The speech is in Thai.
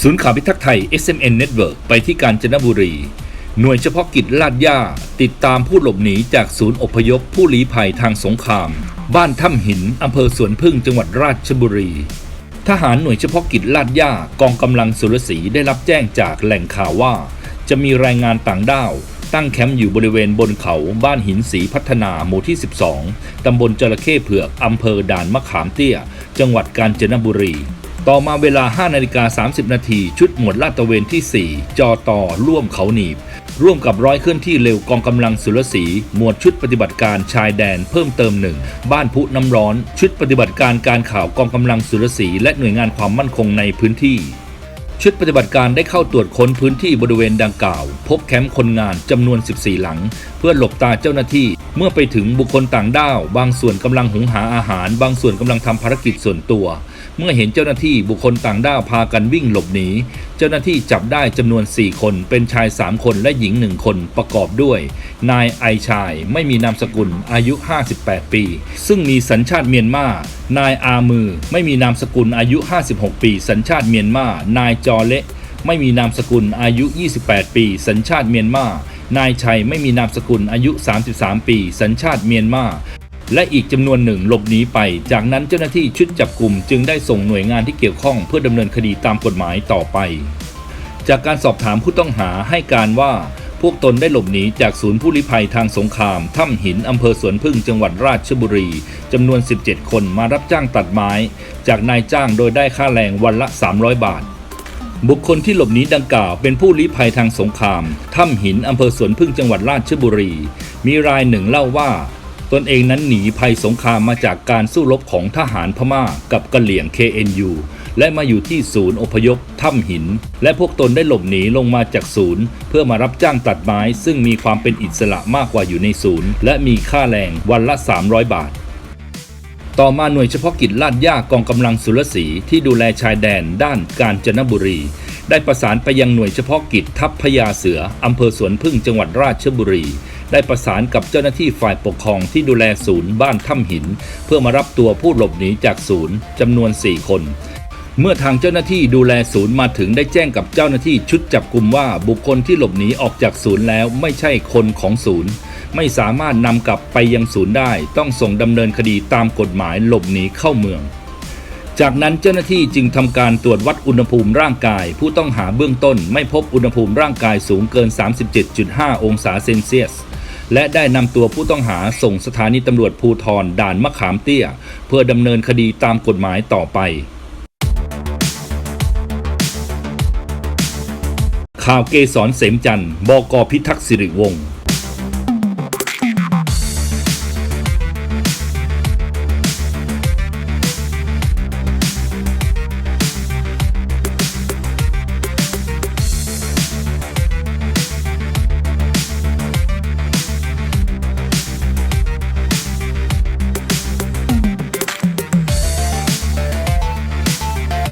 ศูนย์ข่าวพิทักษ์ไทย SMN Network ไปที่กาญจนบุรี หน่วยเฉพาะกิจลาดย่า ติดตามผู้หลบหนีจากศูนย์อพยพผู้ลี้ภัยทางสงคราม บ้านถ้ำหินอำเภอสวนพึ่งจังหวัดราชบุรี ทหารหน่วยเฉพาะกิจลาดย่ากองกำลังสุรศรีได้รับแจ้งจากแหล่งข่าวว่า จะมีแรายงานต่างด้าวตั้งแคมป์อยู่บริเวณบนเขาบ้านหินสีพัฒนาหมู่ที่ 12 ตำบลจระเข้เผือกอำเภอด่านมะขามเตี้ย จังหวัดกาญจนบุรี ต่อมาเวลา 5 นาฬิกา 30 นาที ชุดหมวดลาดตระเวนที่ 4 จอต่อ ร่วมเขาหนีบ ร่วมกับร้อยเคลื่อนที่เร็วกองกำลังสุรศรีหมวดชุดปฏิบัติการชายแดนเพิ่มเติมหนึ่ง บ้านพุน้ำร้อน ชุดปฏิบัติการการข่าวกองกำลังสุรศรีและหน่วยงานความมั่นคงในพื้นที่ชุดปฏิบัติการได้เข้าตรวจค้นพื้นที่บริเวณดังกล่าว พบแคมป์คนงานจำนวน 14 หลัง เพื่อหลบตาเจ้าหน้าที่ เมื่อไปถึงบุคคลต่างด้าว บางส่วนกำลังหุงหาอาหาร บางส่วนกำลังทำภารกิจส่วนตัว เมื่อเห็นเจ้าหน้าที่บุคคลต่างด้าวพากันวิ่งหลบหนี เจ้าหน้าที่จับได้จำนวน 4 คน เป็นชาย 3 คนและหญิง 1 คนประกอบด้วย นายไอชายไม่มีนามสกุลอายุ 58 ปี ซึ่งมีสัญชาติเมียนมา นายอามือ ไม่มีนามสกุลอายุ 56 ปี สัญชาติเมียนมา นายจอเละไม่มีนามสกุลอายุ 28 ปี สัญชาติเมียนมา นายชัยไม่มีนามสกุลอายุ 33 ปี สัญชาติเมียนมา และอีกจำนวนหนึ่งหลบหนีไป จากนั้นเจ้าหน้าที่ชุดจับกลุ่มจึงได้ส่งหน่วยงานที่เกี่ยวข้องเพื่อดำเนินคดีตามกฎหมายต่อไป จากการสอบถามผู้ต้องหาให้การว่าพวกตนได้หลบหนีจากศูนย์ผู้ลี้ภัยทางสงครามถ้ำหินอำเภอสวนพึ่งจังหวัดราชบุรีจำนวน 17 คนมารับจ้างตัดไม้ จากนายจ้างโดยได้ค่าแรงวันละ 300 บาท บุคคลที่หลบหนีดังกล่าวเป็นผู้ลี้ภัยทางสงครามถ้ำหินอำเภอสวนพึ่งจังหวัดราชบุรี มีรายหนึ่งเล่าว่า ตนเองนั้นหนีภัยสงครามมาจากการสู้รบของทหารพม่ากับกะเหลี่ยง KNU และมาอยู่ที่ศูนย์อพยพถ้ำหิน และพวกตนได้หลบหนีลงมาจากศูนย์ เพื่อมารับจ้างตัดไม้ ซึ่งมีความเป็นอิสระมากกว่าอยู่ในศูนย์ และมีค่าแรงวันละ 300 บาท ต่อมาหน่วยเฉพาะกิจลาดย่ากองกำลังสุรศรีที่ดูแลชายแดนด้านกาญจนบุรี ได้ประสานไปยังหน่วยเฉพาะกิจทัพพญาเสืออำเภอสวนพึ่งจังหวัดราชบุรี ได้ประสานกับเจ้าหน้าที่ฝ่ายปกครองที่ดูแลศูนย์บ้านถ้ำหิน เพื่อมารับตัวผู้หลบหนีจากศูนย์จำนวน 4 คน เมื่อทางเจ้าหน้าที่ดูแลศูนย์มาถึงได้แจ้งกับเจ้าหน้าที่ชุดจับกลุ่มว่าบุคคลที่หลบหนีออกจากศูนย์แล้วไม่ใช่คนของศูนย์ ไม่สามารถนำกลับไปยังศูนย์ได้ ต้องส่งดำเนินคดีตามกฎหมายหลบหนีเข้าเมืองจากนั้นเจ้าหน้าที่จึงทำการตรวจวัดอุณหภูมิร่างกาย ผู้ต้องหาเบื้องต้นไม่พบอุณหภูมิร่างกายสูงเกิน 37.5 องศาเซนเซียส และได้นำตัวผู้ต้องหาส่งสถานีตำรวจภูทรด่านมะขามเตี้ย เพื่อดำเนินคดีตามกฎหมายต่อไปข่าวเกษรเสมจันทร์บกพิทักษ์สิริวงศ์